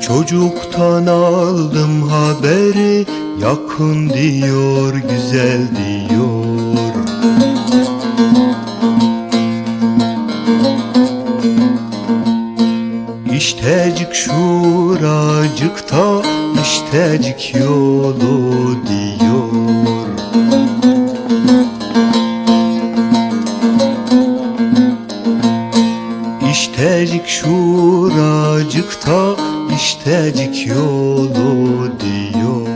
Çocuktan aldım haberi Yakın diyor, güzel diyor. İştecik şuracıkta, iştecik yolu diyor. İştecik şuracıkta iştecik yolu diyor.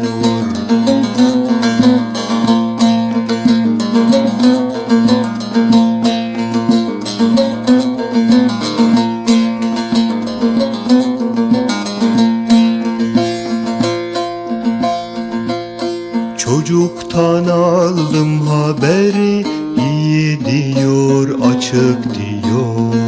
Çocuktan aldım haberi iyi diyor açık diyor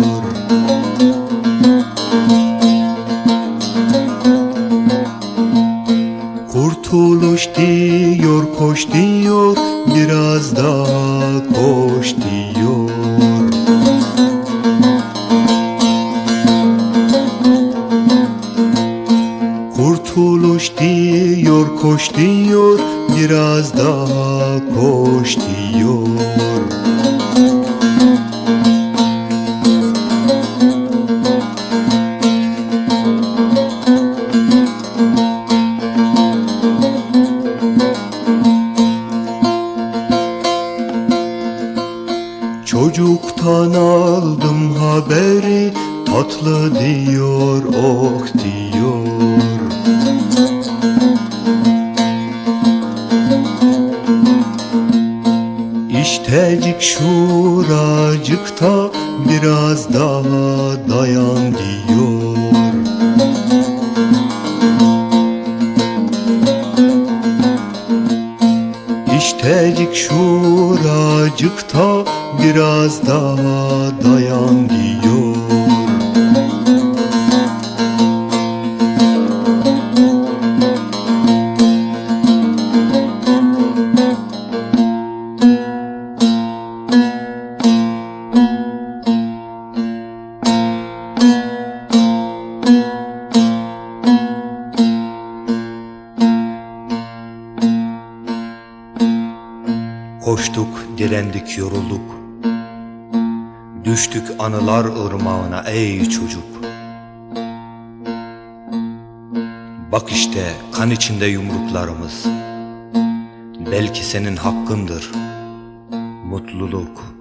Kurtuluş diyor koş diyor biraz daha koş diyor. Kurtuluş diyor koş diyor biraz daha koş diyor aldım haberi tatlı diyor ok diyor. İştecik şuracıkta biraz daha dayan diyor İştecik şuracıkta biraz daha dayan diyor Koştuk, direndik, yorulduk. Düştük anılar ırmağına ey çocuk. Bak işte kan içinde yumruklarımız. Belki senin hakkındır mutluluk.